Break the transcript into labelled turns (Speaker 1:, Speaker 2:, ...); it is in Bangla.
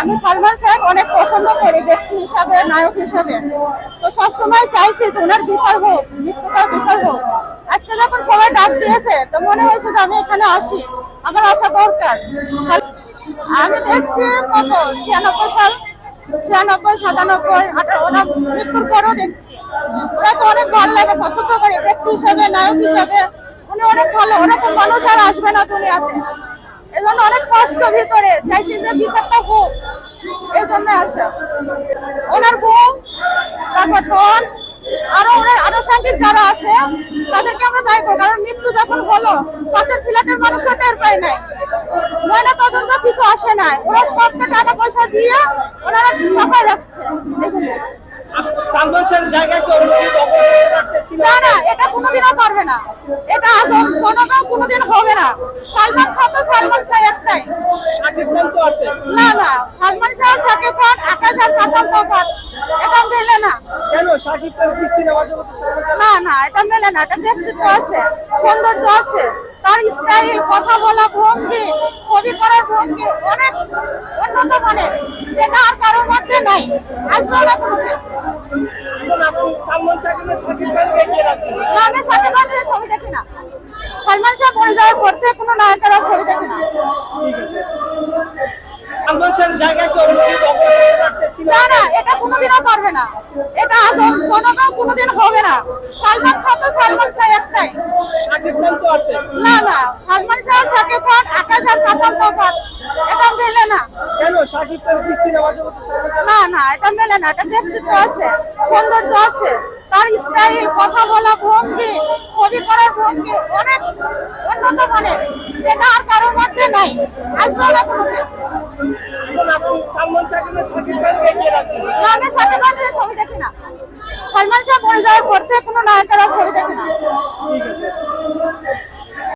Speaker 1: আমি সালমান সাহেব অনেক পছন্দ করি, ব্যক্তি হিসাবে, নায়ক হিসাবে। তো সব সময় চাইছি যে ওনার বিচার হোক মৃত্যুটার বিচার হোক। আজকে যখন সবাই ডাক দিয়েছে, তো মনে হয়েছে যে আমি এখানে আসি। আমার আসা দরকার। আমি দেখছি কত, ছিয়ানব্বই সাল, ছিয়ানব্বই, সাতানব্বই ওরা মৃত্যুর পরও দেখছি। ওনাকে অনেক ভালো লাগে, পছন্দ করে, ব্যক্তি হিসাবে, নায়ক হিসাবে। উনি অনেক ভালো ওরকম মানুষ আর আসবে না দুনিয়াতে। এজন্য অনেক কষ্ট ভিতরে। চাইছি যে বিচারটা হোক। এই জন্য আসা। ওনার বউ তারপর ডন আরও ওনার আনুষঙ্গিক যারা আছে তাদেরকে আমরা দায়ী করব। কারণ মৃত্যু যখন হলো পাশের ফ্ল্যাটের মানুষও টের পায় নাই। ময়না তদন্ত কিছু আসে নাই। ওরা সবটা টাকা পয়সা দিয়ে ওনারা চাপায় রাখছে। এগুলি। না না এটা কোনোদিনও না। এটা জনগণ কোনোদিন হবে না। সালমান শাহ তো সালমান শাহ একটাই। না না সালমান শাহ শাকিব খান আকাশ আর কাপাল এটা মেলে না। না না এটা মেলে না। এটা ব্যক্তিত্ব আছে সৌন্দর্য আছে। তার স্টাইল কথা বলা ভঙ্গি ছবি করার ভঙ্গি অনেক উন্নত মানের। যেটা আর কারোর মধ্যে নাই। না
Speaker 2: না
Speaker 1: সাথে ছবি দেখি না। সালমান শাহ মরে যাওয়ার পর থেকে কোনো নায়কেরা ছবি দেখি না।
Speaker 2: ঠিক আছে সালমান শাহের জায়গায় কি অন্য কেউ দখল করে রাখতেছিল?
Speaker 1: না না এটা কোনোদিনও পারবে না। এটা জনগণ কোনোদিন হবে না। সালমান শাহ তো সালমান শাহ একটাই।
Speaker 2: শাকিব খান তো আছে।
Speaker 1: না না সালমান শাহ শাকিব খান আকাশ আর কাপাল তফাৎ এটা মেলে না না এটা মেলে না। এটা ব্যক্তিত্ব আছে সৌন্দর্য আছে। তার স্টাইল কথা বলা ভঙ্গি ছবি করার ভঙ্গি অনেক উন্নত মানের যেটা আর কারোর মধ্যে নাই। আসবে না কোনোদিন
Speaker 2: না
Speaker 1: আমি সাথে খানের ছবি দেখি না। সালমান শাহ মরে যাওয়ার পর থেকে কোনো নায়কেরা ছবি দেখি না।